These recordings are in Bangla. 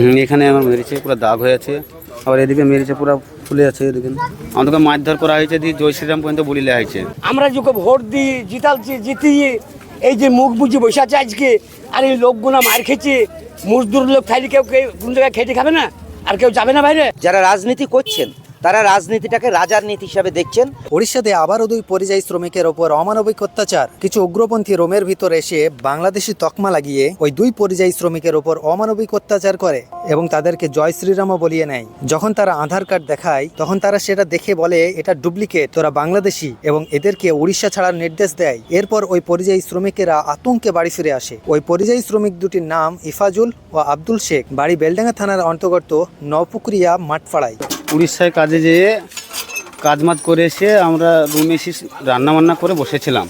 হুম, এখানে আমার মেরেছে পুরো দাগ হয়ে আছে। আবার এদিকে মেরেছে পুরো ফুলে আছে এদিকে আমাদেরকে মারধর করা হয়েছে দিয়ে জয় শ্রীরাম পর্যন্ত বলি লেয়া হয়েছে। আমরা যখন ভোট দিই জিতালছি জিতিয়ে এই যে মুখ বুঝে বসে আছে আজকে আর এই লোকগুলো মার খেয়েছে মজদুর লোক খাইলে কেউ কেউ কোন জায়গায় খেটে খাবে না? আর কেউ যাবে না বাইরে? যারা রাজনীতি করছেন তারা রাজনীতিটাকে রাজার নীতি হিসাবে দেখছেন। ওড়িশাতে আবারও দুই পরিযায়ী শ্রমিকের ওপর অমানবিক অত্যাচার। কিছু উগ্রপন্থী রোমের ভিতর এসে বাংলাদেশি তকমা লাগিয়ে ওই দুই পরিযায়ী শ্রমিকের ওপর অমানবিক অত্যাচার করে এবং তাদেরকে জয় শ্রীরামও বলিয়ে নেয়। যখন তারা আধার কার্ড দেখায়, তখন তারা সেটা দেখে বলে, এটা ডুপ্লিকেট, তোরা বাংলাদেশি এবং এদেরকে উড়িষ্যা ছাড়ার নির্দেশ দেয়। এরপর ওই পরিযায়ী শ্রমিকেরা আতঙ্কে বাড়ি ফিরে আসে। ওই পরিযায়ী শ্রমিক দুটির নাম ইফাজুল ও আব্দুল শেখ। বাড়ি বেলডাঙ্গা থানার অন্তর্গত নপুকুরিয়া মাঠপাড়ায়। উড়িষ্যায় কাজে যেয়ে কাজ মাজ করে এসে আমরা রুমে এসে রান্না বান্না করে বসেছিলাম।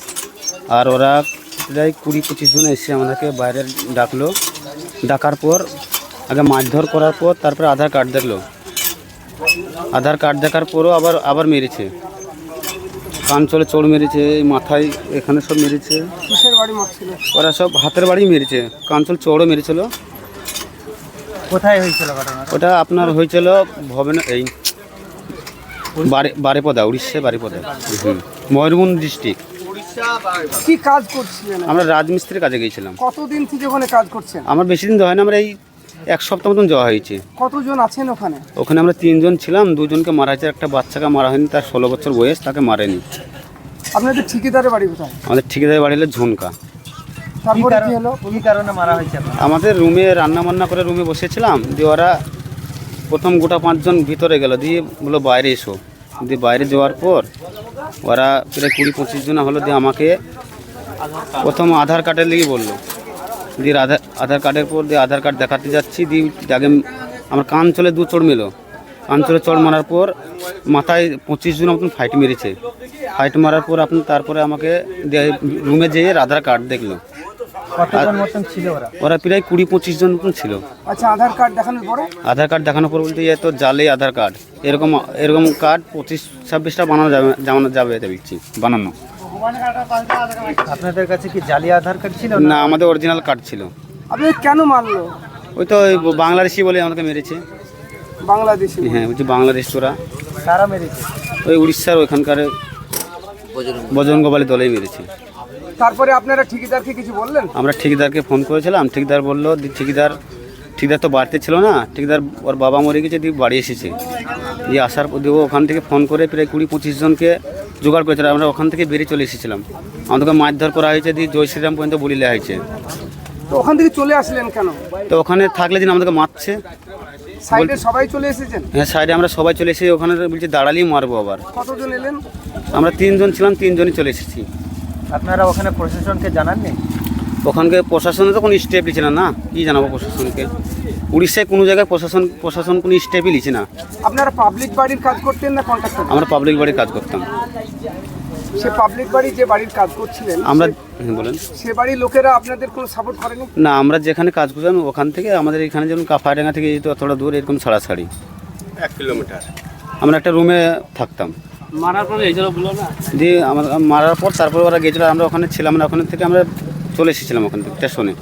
আর ওরা প্রায় কুড়ি পঁচিশ জন এসে আমাদেরকে বাইরে ডাকলো। ডাকার পর আগে মারধর করার পর তারপরে আধার কার্ড দেখল। আধার কার্ড দেখার পরও আবার আবার মেরেছে। কান চলে চোর মেরেছে মাথায় এখানে সব মেরেছে। ওরা সব হাতের বাড়ি মেরেছে। কাঞ্চল চোরও মেরেছিল। কোথায় হয়েছিল ওটা আপনার হয়েছিল ভবেন এই বারেপদা উড়িষ্যা বারেপদা। ময়ূরভঞ্জ ডিস্ট্রিক্ট। কি কাজ করছিলেন? আমরা রাজমিস্ত্রির কাজে গিয়েছিলাম। কতদিন থেকে ওখানে কাজ করছেন? আমার বেশি দিন হয় না আমরা এই এক সপ্তাহ মতন যাওয়া হয়েছে। কতজন আছেন ওখানে? ওখানে আমরা তিনজন ছিলাম দুজনকে মারা হয়েছে। একটা বাচ্চাকে মারা হয়নি তার ষোলো বছর বয়স তাকে মারেনি। আপনাদের ঠিকাদারের বাড়ি কোথায়? আমাদের ঠিকাদার বাড়ি হলো ঝুনকা। তারপরে কি হলো? কি কারণে মারা হয়েছে আমাদের রুমে রান্না বান্না করে রুমে বসেছিলাম দিয়ে ওরা প্রথম গোটা পাঁচজন ভিতরে গেল, দিয়ে বলল বাইরে এসো। দিয়ে বাইরে যাওয়ার পর ওরা প্রায় কুড়ি পঁচিশ জন হলো, দিয়ে আমাকে প্রথম আধার কার্ডের লিগে বলল। দিয়ে আধার আধার কার্ডের পর দিয়ে আধার কার্ড দেখাতে যাচ্ছি, দিয়ে আগে আমার কান চলে দু চড় মেলো। কান চলে চড় মারার পর মাথায় পঁচিশ জন মতন ফাইট মেরেছে। ফাইট মারার পর আপনি তারপরে আমাকে রুমে যেয়ে আধার কার্ড দেখল। কতজন মতন ছিল ওরা? ওরা প্রায় কুড়ি পঁচিশ জন মতন ছিল। আচ্ছা আধার কার্ড দেখানোর পরে? আধার কার্ড দেখানোর পর বলতে তো জালে আধার কার্ড। এরকম এরকম কার্ড পঁচিশ ছাব্বিশটা বানানো যাবে জানানো যাবে এটা দেখছি বানানো। আপনাদের কাছে কি জালি আধার কার্ড ছিল না? আমাদের অরিজিনাল কার্ড ছিল। আপনাদের কেন মারলো? ওই তো ওই বাংলাদেশি বলে আমাকে মেরেছে। বাংলাদেশি হ্যাঁ বলছি বাংলাদেশ তোরা। কারা মেরেছে? ওই উড়িষ্যার ওইখানকার বজরঙ্গ বালি দলেই মেরেছে। তারপরে আপনারা ঠিকাদারকে কিছু বললেন? আমরা ঠিকাদারকে ফোন করেছিলাম ঠিকাদার বলল ঠিকাদার ঠিকাদার তো বাড়িতে ছিল না ঠিকাদার ওর বাবা মরে গেছে দিয়ে বাড়ি এসেছে। দিয়ে আসার পর দিয়ে ওখান থেকে ফোন করে প্রায় কুড়ি পঁচিশ জনকে জোগাড় করেছিল আমরা ওখান থেকে বেরিয়ে চলে এসেছিলাম। আমাদেরকে মারধর করা হয়েছে দিয়ে জয় শ্রীরাম পর্যন্ত বলি লেয়া হয়েছে। তো ওখান থেকে চলে আসলেন কেন? তো ওখানে থাকলে দিন আমাদেরকে মারছে। সাইডে সবাই চলে এসেছেন? হ্যাঁ সাইডে আমরা সবাই চলে এসেছি ওখানে বলছি দাঁড়ালেই মারবো আবার। কতজন এলেন? আমরা তিনজন ছিলাম তিনজনই চলে এসেছি। আপনারা ওখানে প্রশাসনকে জানাননি? ওখানকে প্রশাসনে তো কোনো স্টেপ নিচ্ছে না না? কী জানাব প্রশাসনকে? উড়িষ্যায় কোনো জায়গায় প্রশাসন প্রশাসন কোনো স্টেপই নিচ্ছে না। আপনারা পাবলিক বাড়ির কাজ করতেন না কন্ট্রাক্টর আমরা পাবলিক বাড়ির কাজ করতাম। সে পাবলিক বাড়ি যে বাড়ির কাজ করছিলেন আমরা হ্যাঁ, বলেন। সে বাড়ির লোকেরা আপনাদের কোনো সাপোর্ট করেনি? না আমরা যেখানে কাজ করতাম ওখান থেকে আমাদের এখানে যেমন কাফাডাঙ্গা থেকে এই তো অতটা দূর এরকম ছাড়াছাড়ি। এক কিলোমিটার। আমরা একটা রুমে থাকতাম। মারার পরে বলল না? দিয়ে আমার মারার পর তারপর ওরা গেছিল আমরা ওখানে ছিলাম না ওখানে থেকে আমরা চলে এসেছিলাম ওখান থেকে স্টেশনে।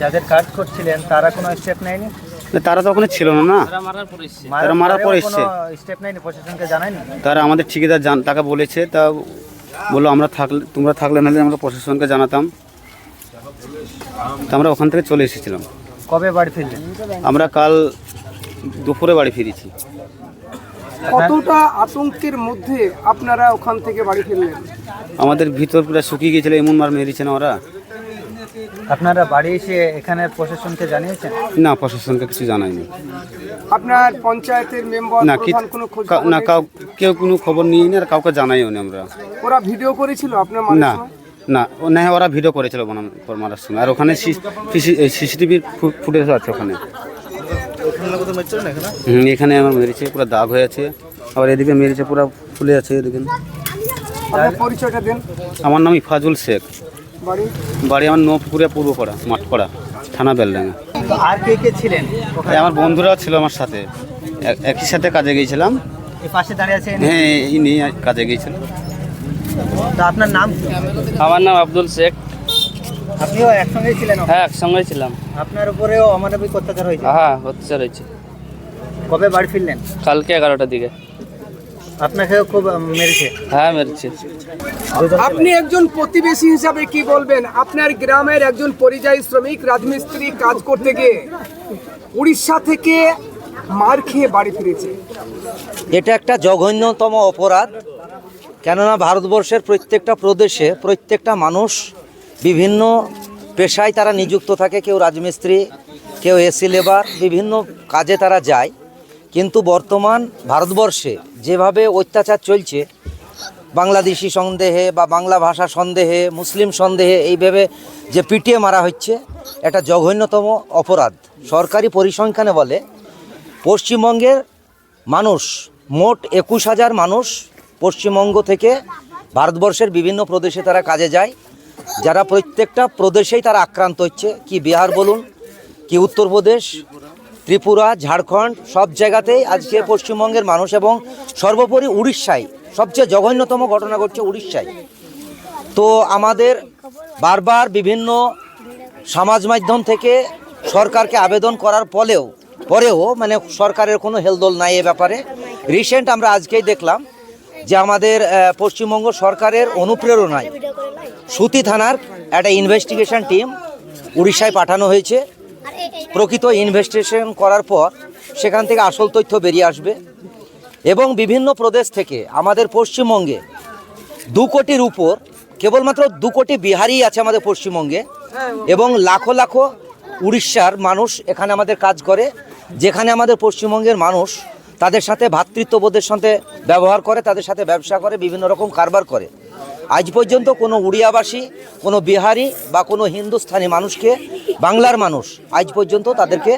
যাদের কাজ করছিলেন তারা কোনো স্টেপ নেয়নি? তারা তো ওখানে ছিল না না। তারা মারার পর এসছে। তারা আমাদের ঠিকাদার জান তাকে বলেছে তা বলল আমরা থাকলে তোমরা থাকলে নাহলে আমরা প্রশাসনকে জানাতাম। তা আমরা ওখান থেকে চলে এসেছিলাম। কবে বাড়ি ফিরলেন? আমরা কাল দুপুরে বাড়ি ফিরেছি। কতটা আতঙ্কের মধ্যে আপনারা ওখান থেকে বাড়ি ফিরলেন? আমাদের ভিতর পুরো শুকিয়ে গিয়েছিল এমন মার মেরেছে না ওরা। আপনারা বাড়ি এসে এখানে প্রশাসনকে জানিয়েছেন? না প্রশাসনকে কিছু জানায়নি আপনার পঞ্চায়েতের মেম্বার না কি কোনো খোঁজ না কাউ কেউ কোনো খবর নিয়ে আর কাউকে জানাইও নি আমরা। ওরা ভিডিও করেছিল আপনার না না ও না ওরা ভিডিও করেছিল বনাম মারার সময়। আর ওখানে সিসিটিভির ফুটেজ আছে ওখানে। হুম, এখানে আমার মেরেছে পুরো দাগ হয়ে আছে। আবার এদিকে মেরেছে পুরো ফুলে আছে এদিকে। পরিচয়টা দেন। আমার নাম ইফাজুল শেখ। বাড়ি? বাড়ি আমার নপুকুরিয়া পূর্বপাড়া মাঠপাড়া থানা বেলডাঙ্গা। আর কে কে ছিলেন আমার বন্ধুরাও ছিল আমার সাথে। একই সাথে কাজে গিয়েছিলাম। এই পাশে দাঁড়িয়ে আছেন? হ্যাঁ ইনি কাজে গিয়েছিল তো আপনার নাম আমার নাম আব্দুল শেখ। আপনিও একসঙ্গেই ছিলেন? হ্যাঁ একসঙ্গে ছিলাম। আপনার উপরেও অমানবিক অত্যাচার হয়েছে? হ্যাঁ অত্যাচার হয়েছে। কবে বাড়ি ফিরলেন? কালকে এগারোটার দিকে। আপনাকেও খুব মেরেছে? হ্যাঁ মেরেছে। আপনি একজন প্রতিবেশী হিসাবে কি বলবেন? আপনার গ্রামের একজন পরিযায়ী শ্রমিক রাজমিস্ত্রি কাজ করতে গিয়ে উড়িষ্যা থেকে মার খেয়ে বাড়ি ফিরেছে। এটা একটা জঘন্যতম অপরাধ। কেননা ভারতবর্ষের প্রত্যেকটা প্রদেশে প্রত্যেকটা মানুষ বিভিন্ন পেশায় তারা নিযুক্ত থাকে, কেউ রাজমিস্ত্রি, কেউ এসি লেবার, বিভিন্ন কাজে তারা যায়। কিন্তু বর্তমান ভারতবর্ষে যেভাবে অত্যাচার চলছে, বাংলাদেশি সন্দেহে বা বাংলা ভাষা সন্দেহে, মুসলিম সন্দেহে এইভাবে যে পিটিয়ে মারা হচ্ছে, এটা জঘন্যতম অপরাধ। সরকারি পরিসংখ্যানে বলে, পশ্চিমবঙ্গের মানুষ, মোট একুশ হাজার মানুষ পশ্চিমবঙ্গ থেকে ভারতবর্ষের বিভিন্ন প্রদেশে তারা কাজে যায়। যারা প্রত্যেকটা প্রদেশেই তারা আক্রান্ত হচ্ছে, কি বিহার বলুন, কি উত্তরপ্রদেশ, ত্রিপুরা, ঝাড়খণ্ড, সব জায়গাতেই আজকে পশ্চিমবঙ্গের মানুষ এবং সর্বোপরি উড়িষ্যায়, সবচেয়ে জঘন্যতম ঘটনা ঘটছে উড়িষ্যায়। তো আমাদের বারবার বিভিন্ন সমাজ মাধ্যম থেকে সরকারকে আবেদন করার পরেও পরেও মানে সরকারের কোনো হেলদোল নাই এ ব্যাপারে। রিসেন্ট আমরা আজকেই দেখলাম যে আমাদের পশ্চিমবঙ্গ সরকারের অনুপ্রেরণায় সুতি থানার একটা ইনভেস্টিগেশন টিম উড়িষ্যায় পাঠানো হয়েছে। প্রকৃত ইনভেস্টিগেশন করার পর সেখান থেকে আসল তথ্য বেরিয়ে আসবে এবং বিভিন্ন প্রদেশ থেকে আমাদের পশ্চিমবঙ্গে দু কোটির উপর, কেবলমাত্র দু কোটি বিহারি আছে আমাদের পশ্চিমবঙ্গে এবং লাখো লাখো উড়িষ্যার মানুষ এখানে আমাদের কাজ করে, যেখানে আমাদের পশ্চিমবঙ্গের মানুষ তাদের সাথে ভ্রাতৃত্ববোধের সাথে ব্যবহার করে, তাদের সাথে ব্যবসা করে, বিভিন্ন রকম কারবার করে। আজ পর্যন্ত কোনো উড়িয়াবাসী, কোনো বিহারি বা কোনো হিন্দুস্থানি মানুষকে, বাংলার মানুষ আজ পর্যন্ত তাদেরকে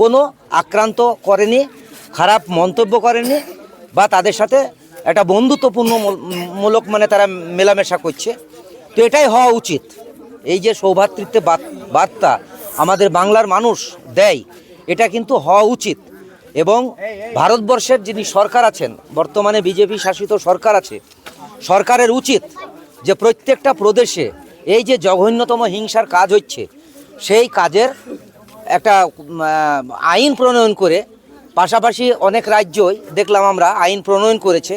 কোনো আক্রান্ত করেনি, খারাপ মন্তব্য করেনি বা তাদের সাথে একটা বন্ধুত্বপূর্ণ মূলক মানে তারা মেলামেশা করছে। তো এটাই হওয়া উচিত। এই যে সৌভাতৃত্বে বার্তা আমাদের বাংলার মানুষ দেয়, এটা কিন্তু হওয়া উচিত। এবং ভারতবর্ষের যিনি সরকার আছেন, বর্তমানে বিজেপি শাসিত সরকার আছে, সরকারের উচিত যে প্রত্যেকটা প্রদেশে এই যে জঘন্যতম হিংসার কাজ হচ্ছে, সেই কাজের একটা আইন প্রণয়ন করে, পাশাপাশি অনেক রাজ্যই দেখলাম আমরা আইন প্রণয়ন করেছে,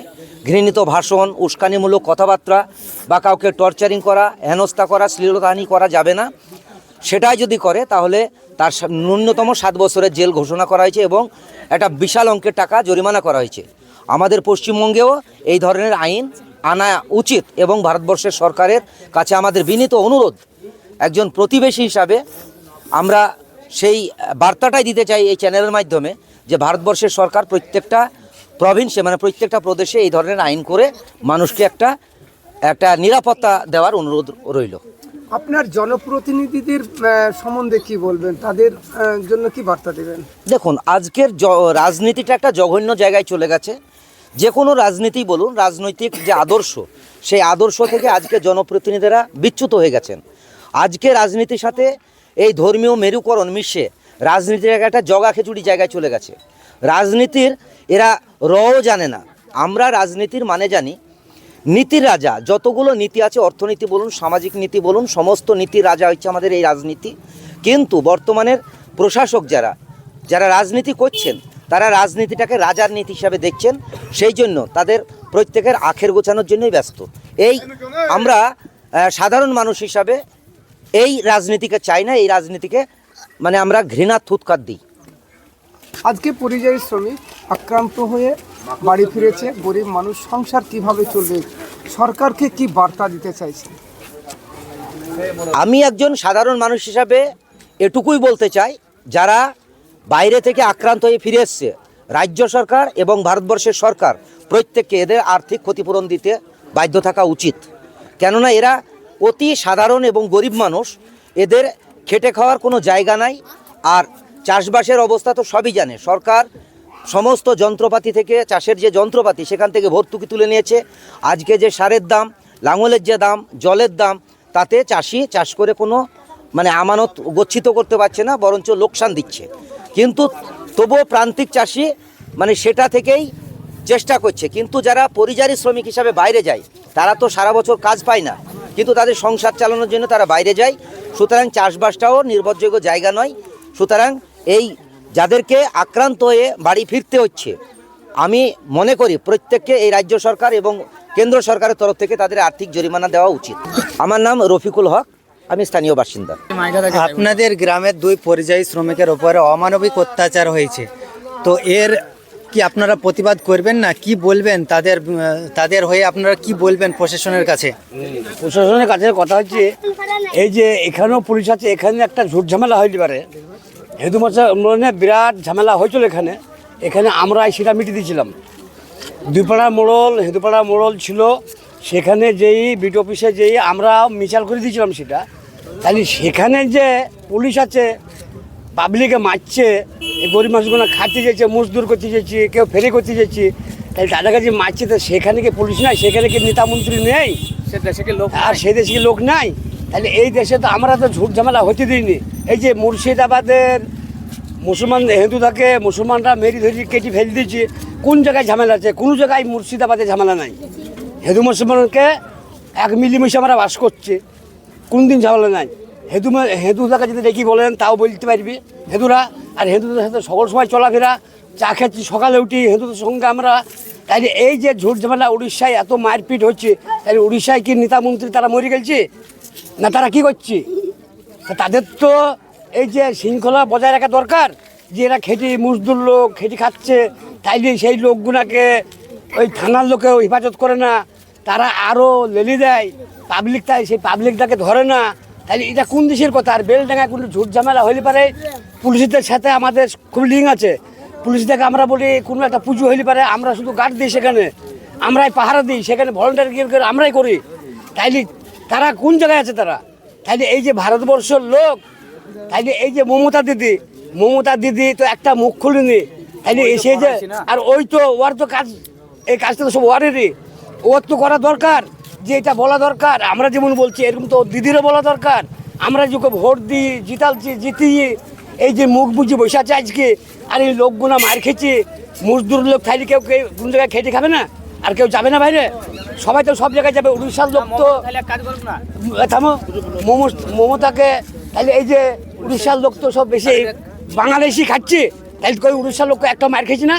ঘৃণিত ভাষণ, উস্কানিমূলক কথাবার্তা বা কাউকে টর্চারিং করা, হেনস্থা করা, শ্লীলতাহানি করা যাবে না। সেটাই যদি করে, তাহলে তার ন্যূনতম সাত বছরের জেল ঘোষণা করা হয়েছে এবং একটা বিশাল অঙ্কের টাকা জরিমানা করা হয়েছে। আমাদের পশ্চিমবঙ্গেও এই ধরনের আইন আনা উচিত এবং ভারতবর্ষের সরকারের কাছে আমাদের বিনীত অনুরোধ, একজন প্রতিবেশী হিসাবে আমরা সেই বার্তাটাই দিতে চাই এই চ্যানেলের মাধ্যমে যে ভারতবর্ষের সরকার প্রত্যেকটা প্রভিন্সে মানে প্রত্যেকটা প্রদেশে এই ধরনের আইন করে মানুষকে একটা একটা নিরাপত্তা দেওয়ার অনুরোধ রইল। আপনার জনপ্রতিনিধিদের সম্বন্ধে কি বলবেন? তাদের জন্য কি বার্তা দেবেন? দেখুন, আজকের রাজনীতিটা একটা জঘন্য জায়গায় চলে গেছে। যে কোনো রাজনীতি বলুন, রাজনৈতিক যে আদর্শ, সেই আদর্শ থেকে আজকে জনপ্রতিনিধিরা বিচ্যুত হয়ে গেছেন। আজকে রাজনীতির সাথে এই ধর্মীয় মেরুকরণ মিশে রাজনীতির একটা জগা খিচুড়ি জায়গায় চলে গেছে। রাজনীতির, এরা রও জানে না। আমরা রাজনীতির মানে জানি নীতির রাজা, যতগুলো নীতি আছে, অর্থনীতি বলুন, সামাজিক নীতি বলুন, সমস্ত নীতির রাজা হচ্ছে আমাদের এই রাজনীতি। কিন্তু বর্তমানের প্রশাসক যারা যারা রাজনীতি করছেন, তারা রাজনীতিটাকে রাজার নীতি হিসাবে দেখছেন, সেই জন্য তাদের প্রত্যেকের আখের গোছানোর জন্যই ব্যস্ত। এই আমরা সাধারণ মানুষ হিসাবে এই রাজনীতিকে চাই না, এই রাজনীতিকে মানে আমরা ঘৃণার থুৎকার দিই। আজকে পরিযায়ী শ্রমিক আক্রান্ত হয়ে বাড়ি ফিরেছে, গরিব মানুষ, সংসার কীভাবে চলবে? সরকারকে কি বার্তা দিতে চাইছে? আমি একজন সাধারণ মানুষ হিসাবে এটুকুই বলতে চাই, যারা বাইরে থেকে আক্রান্ত হয়ে ফিরে এসছে, রাজ্য সরকার এবং ভারতবর্ষের সরকার, প্রত্যেককে এদের আর্থিক ক্ষতিপূরণ দিতে বাধ্য থাকা উচিত। কেননা এরা অতি সাধারণ এবং গরিব মানুষ, এদের খেটে খাওয়ার কোনো জায়গা নাই, আর চাষবাসের অবস্থা তো সবই জানে। সরকার সমস্ত যন্ত্রপাতি থেকে, চাষের যে যন্ত্রপাতি, সেখান থেকে ভর্তুকি তুলে নিয়েছে। আজকে যে সারের দাম, লাঙলের যে দাম, জলের দাম, তাতে চাষি চাষ করে কোনো মানে আমানত গচ্ছিত করতে পারছে না, বরঞ্চ লোকসান দিচ্ছে। কিন্তু তবুও প্রান্তিক চাষি মানে সেটা থেকেই চেষ্টা করছে। কিন্তু যারা পরিযায়ী শ্রমিক হিসাবে বাইরে যায়, তারা তো সারা বছর কাজ পায় না। কিন্তু তাদের সংসার চালানোর জন্য তারা বাইরে যায়। সুতরাং চাষবাসটাও নির্ভরযোগ্য জায়গা নয়। সুতরাং এই যাদেরকে আক্রান্ত হয়ে বাড়ি ফিরতে হচ্ছে। আমি মনে করি প্রত্যেককে এই রাজ্য সরকার এবং কেন্দ্র সরকারের তরফ থেকে তাদের আর্থিক জরিমানা দেওয়া উচিত। আমার নাম রফিকুল হক আমি স্থানীয় বাসিন্দা। আপনাদের গ্রামের দুই পরিযায়ী শ্রমিকের ওপরে অমানবিক অত্যাচার হয়েছে। তো এর কি আপনারা প্রতিবাদ করবেন না? কি বলবেন তাদের তাদের হয়ে আপনারা কি বলবেন প্রশাসনের কাছে? প্রশাসনের কাছে কথা হচ্ছে এই যে এখানেও পুলিশ আছে এখানে একটা ঝুট ঝামেলা হইতে পারে। হেতু মানে বিরাট ঝামেলা হয়েছিল এখানে। এখানে আমরা সেটা মিটিয়ে দিয়েছিলাম। দুপাড়া মোড়ল হেঁদুপাড়া মোড়ল ছিল সেখানে যেই বিট অফিসে যেই আমরা মিচাল করে দিয়েছিলাম সেটা। তাহলে সেখানে যে পুলিশ আছে পাবলিকে মারছে এই গরিব মানুষগুলো খাচ্ছে যাচ্ছে মজদুর করতে যাচ্ছে কেউ ফেরি করতে যাচ্ছে তাহলে তাদের কাছে মারছে তো সেখানে কি পুলিশ নাই? সেখানে কি নেতা মন্ত্রী নেই? সে দেশে কি লোক আর সেই দেশে কি লোক নাই? তাহলে এই দেশে তো আমরা তো ঝুট ঝামেলা হতে দিইনি। এই যে মুর্শিদাবাদের মুসলমান হিন্দু থাকে, মুসলমানরা মেরি ধরি কেটে ফেলে দিয়েছে। কোন জায়গায় ঝামেলা আছে? কোনো জায়গায় মুর্শিদাবাদে ঝামেলা নাই। হিন্দু মুসলমানকে এক মিলিমিশে আমরা বাস করছে। কোন দিন ঝামেলা নাই। হেদু হেদুদাকে যদি দেখি বলেন, তাও বলতে পারবি। হেদুরা আর হেদুদের সাথে সকল সময় চলাফেরা, চা খাচ্ছি সকালে উঠি হেদুদের সঙ্গে আমরা। তাইলে এই যে ঝুট ঝামেলা উড়িষ্যায় এত মারপিট হচ্ছে তাহলে উড়িষ্যায় কি নেতা মন্ত্রী তারা মরে গেছে না তারা কি করছে? তাদের তো এই যে শৃঙ্খলা বজায় রাখা দরকার, যে এরা খেটি মজদুর লোক, খেটি খাচ্ছে, তাইলে সেই লোকগুলাকে ওই থানার লোকেও হেফাজত করে না। তারা আরও লেলি দেয় পাবলিক তাই সেই পাবলিকটাকে ধরে না। তাহলে এটা কোন দেশের কথা? আর বেলডাঙ্গায় কোনো ঝুট ঝামেলা হইলে পারে পুলিশদের সাথে আমাদের খুব লিঙ্ক আছে। পুলিশদেরকে আমরা বলি, কোনো একটা পুজো হইলে পারে, আমরা শুধু গার্ড দিই সেখানে। আমরাই পাহারা দিই, সেখানে ভলেন্টিয়ার গিয়ে আমরাই করি। তাইলে তারা কোন জায়গায় আছে তারা? তাইলে এই যে ভারতবর্ষের লোক তাইলে এই যে মমতা দিদি মমতা দিদি তো একটা মুখ খুলিনি। তাইলে এসে যে আর ওই তো ওর তো কাজ এই কাজটা তো সব ওয়ারেরই। ওর তো করা দরকার যে এটা বলা দরকার। আমরা যেমন বলছি এরকম তো দিদিরও বলা দরকার। আমরা যে ভোট দিই জিতালছি জিতিয়ে এই যে মুখ বুঝে বসে আছে আজকে। আর এই লোকগুলো মার খেয়েছে। মজদুর লোক খাইলে কেউ কেউ কোন জায়গায় খেটে খাবে না? আর কেউ যাবে না বাইরে? সবাই তো সব জায়গায় যাবে। উড়িষ্যার লোক তো থামো। মোমো মমতাকে তাহলে এই যে উড়িষ্যার লোক তো সব বেশি বাংলাদেশি খাচ্ছি। তাহলে কই উড়িষ্যার লোক একটা মার খেয়েছি না?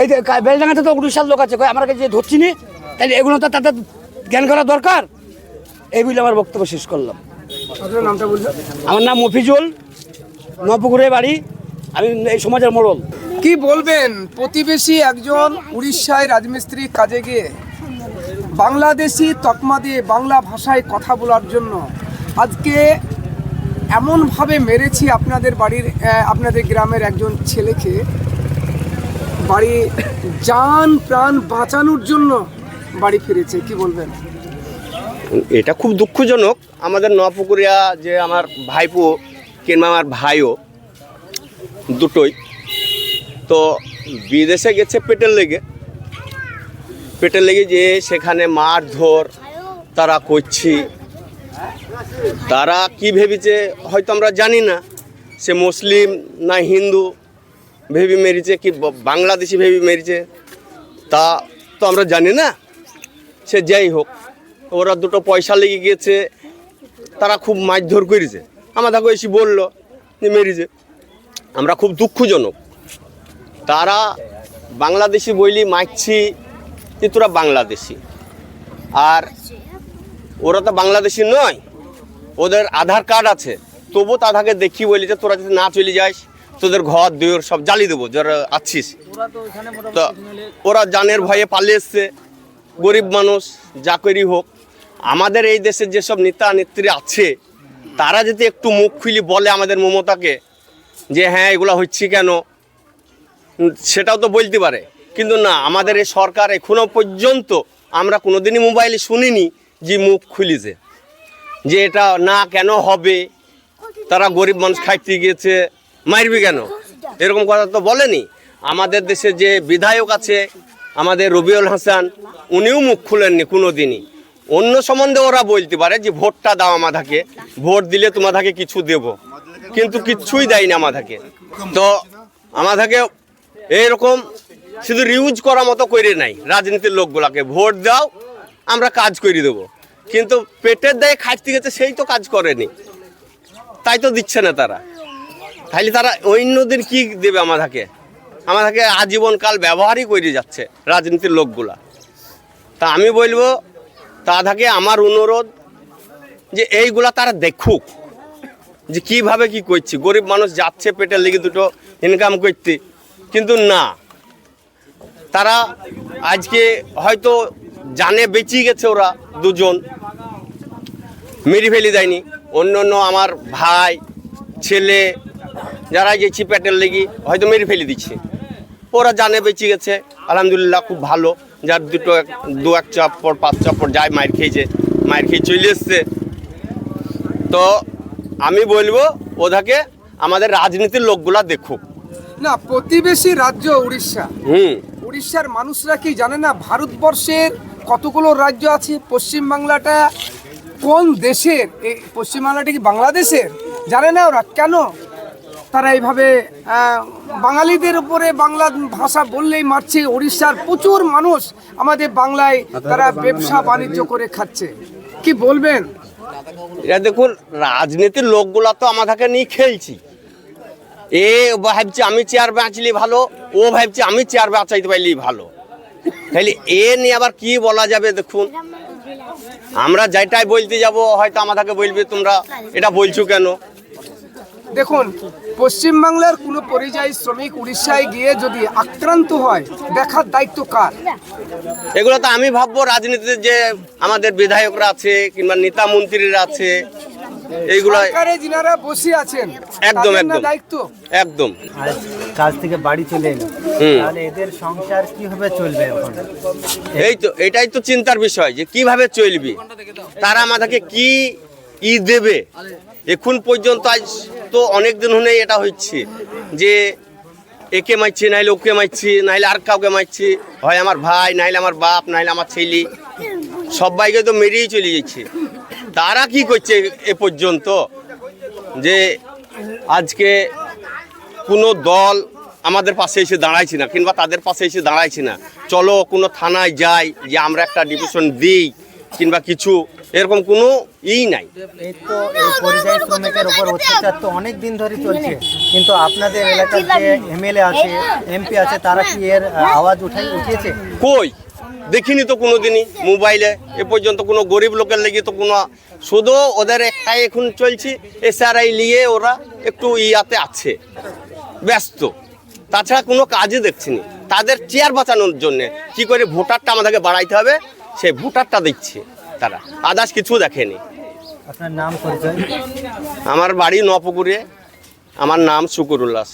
এই যে বেলডাঙ্গাতে তো উড়িষ্যার লোক আছে। কই আমরা কাছে ধরছি নি তাহলে এগুলো তো তাদের জ্ঞান করা দরকার। এই বলে আমার বক্তব্য শেষ করলাম। আমার নাম মফিজুল নপুকুরে বাড়ি। আমি এই সমাজের মোড়ল। কি বলবেন? প্রতিবেশী একজন উড়িষ্যায় রাজমিস্ত্রি কাজে গিয়ে বাংলাদেশি তকমা দিয়ে বাংলা ভাষায় কথা বলার জন্য আজকে এমনভাবে মেরেছি আপনাদের বাড়ির আপনাদের গ্রামের একজন ছেলেকে। বাড়ি যান প্রাণ বাঁচানোর জন্য বাড়ি ফিরেছে, কি বলবেন? এটা খুব দুঃখজনক। আমাদের নপুকুরিয়া যে আমার ভাইপো, কিংবা আমার ভাইও, দুটোই তো বিদেশে গেছে পেটের লেগে। পেটের লেগে যে সেখানে মারধর তারা করছি। তারা কি ভেবেছে হয়তো আমরা জানি না। সে মুসলিম না হিন্দু ভেবে মেরেছে কি বাংলাদেশি ভেবে মেরেছে। তা তো আমরা জানি না। সে যাই হোক, ওরা দুটো পয়সা লেগে গিয়েছে তারা খুব মারধর করেছে। আমাদেরকে এসে বলল যে মেরেছে। আমরা খুব দুঃখজনক। তারা বাংলাদেশি বইলি মারছি যে তোরা বাংলাদেশি। আর ওরা তো বাংলাদেশি নয়, ওদের আধার কার্ড আছে। তবু তাদেরকে দেখি বলি যে তোরা যদি না চলে যাস, তোদের ঘর, দুয়ার সব জ্বালিয়ে দেবো, যারা আছিস। তো ওরা জানের ভয়ে পালিয়ে এসছে, গরিব মানুষ, যা করি হোক। আমাদের এই দেশের যেসব নেতা নেত্রী আছে, তারা যদি একটু মুখ খুলি বলে আমাদের মমতাকে, যে হ্যাঁ এগুলো হচ্ছে কেন? সেটাও তো বলতে পারে। কিন্তু না, আমাদের এই সরকার এখনও পর্যন্ত আমরা কোনোদিনই মোবাইলে শুনিনি যে মুখ খুলিছে। যে এটা না কেন হবে? তারা গরিব মানুষ খাইতে গিয়েছে, মারবি কেন? এরকম কথা তো বলেনি। আমাদের দেশে যে বিধায়ক আছে, আমাদের রবিউল হাসান, উনিও মুখ খুলেননি কোনো দিনই অন্য সম্বন্ধে ওরা বলতে পারে যে, ভোটটা দাও আমাদেরকে। ভোট দিলে তোমাদেরকে কিছু দেব। কিন্তু কিচ্ছুই দেয়নি আমাদেরকে। তো আমাদেরকে এইরকম শুধু রিউজ করার মতো করে নাই। রাজনীতির লোকগুলাকে ভোট দাও, আমরা কাজ করে দেবো। কিন্তু পেটের দায়ে খাটতে গেছে, সেই তো কাজ করেনি। তাই তো দিচ্ছে না তারা। তাহলে তারা অন্যদের কি দেবে আমাদেরকে? আমাদেরকে আজীবনকাল ব্যবহারই করে যাচ্ছে রাজনীতির লোকগুলা। তা আমি বলব, তাদেরকে আমার অনুরোধ যে এইগুলা তারা দেখুক, যে কীভাবে কি করছি। গরিব মানুষ যাচ্ছে পেটের লেগে দুটো ইনকাম করতে। কিন্তু না। তারা আজকে হয়তো জানে বেঁচিয়ে গেছে ওরা দুজন। মেরে ফেলে দেয়নি। অন্য অন্য আমার ভাই, ছেলে, যারা গেছি পেটের লেগে, হয়তো মেরে ফেলে দিচ্ছে। ওরা জানে বেঁচে গেছে। আলহামদুলিল্লাহ খুব ভালো। যার দুটো এক- দু এক চাপড়, পাঁচ চাপড় যায় মায়ের খেয়েছে। মায়ের খেয়ে চলে এসছে। তো আমি বলব, ওদেরকে আমাদের রাজনীতির লোকগুলা দেখুক। না প্রতিবেশী রাজ্য উড়িষ্যা। হুম। উড়িষ্যার মানুষরা কি জানে না ভারতবর্ষের কতগুলো রাজ্য আছে পশ্চিমবাংলাটা? কোন দেশের? এই পশ্চিমবাংলাটা কি বাংলাদেশের? জানে না ওরা। কেন? তারা এইভাবে বাঙালিদের উপরে বাংলা ভাষা বললেই মারছে। উড়িষ্যার প্রচুর মানুষ আমাদের বাংলায় তারা ব্যবসা বাণিজ্য করে খাচ্ছে। কি বলবেন? এটা দেখুন রাজনীতির লোকগুলা তো আমাদেরকে নিয়ে খেলছি। এ ভাবছি আমি চেয়ার বাঁচলি ভালো ও ভাবছে আমি চেয়ার বাঁচাইতে পারলি ভালো। তাহলে এ নিয়ে আবার কি বলা যাবে দেখুন। আমরা যেটাই বলতে যাব হয়তো আমাদেরকে বলবে তোমরা এটা বলছো কেন? দেখুন পশ্চিমবাংলার কোনো পরিযায়ী শ্রমিক উড়িষ্যায় গিয়ে যদি আক্রান্ত হয় দেখার দায়িত্ব কার? এগুলো তো আমি ভাববো রাজনীতিতে যে আমাদের বিধায়করা আছে কিংবা নেতা মন্ত্রীরা আছে এইগুলো সরকারে যিনারা বসে আছেন একদম, একদম। দায়িত্ব? একদম। আজ কাজ থেকে বাড়ি চলে এলো। তাহলে এদের সংসার কীভাবে চলবে এখন? এই তো এটাই তো চিন্তার বিষয় যে কীভাবে চলবি? তারা আমাদেরকে কি ই দেবে? এখন পর্যন্ত আজ তো অনেক দিন হলে এটা হচ্ছে যে একে মারছি নাইলে ওকে মারছি নাইলে আর কাউকে মারছি। হয় আমার ভাই নাইলে আমার বাপ নাইলে আমার ছেলে। সবাইকে তো মেরেই চলে যাচ্ছে। তারা কি করছে এ পর্যন্ত? যে আজকে কোনো দল আমাদের পাশে এসে দাঁড়াইছি না কিংবা তাদের পাশে এসে দাঁড়াইছি না। চলো কোনো থানায় যাই যে আমরা একটা ডিভিশন দিই কিংবা কিছু এরকম কোনো ই নাই। এই তো এই পরিযায়ী শ্রমিকের উপর অত্যাচার তো অনেক দিন ধরে চলছে। কিন্তু আপনাদের এলাকার যে এমএলএ আছে এমপি আছে তারা কি এর আওয়াজ উঠাই উঠিয়েছে? কই? দেখিনি তো কোনো দিনই মোবাইলে এ পর্যন্ত কোনো গরিব লোকের লেগে তো কোনো শুধু ওদের একটাই এখন চলছে এসআরআই নিয়ে ওরা একটু ইয়াতে আছে ব্যস্ত। তাছাড়া কোনো কাজই দেখছি না। তাদের চেয়ার বাঁচানোর জন্য কি করে ভোটারটা আমাদেরকে বাড়াইতে হবে সেই ভোটারটা দিচ্ছে তারা। আদার্স কিছু দেখেনি। আপনার নাম পরিচয়? আমার বাড়ি নপুকুরে আমার নাম শুকুরুল্লাহ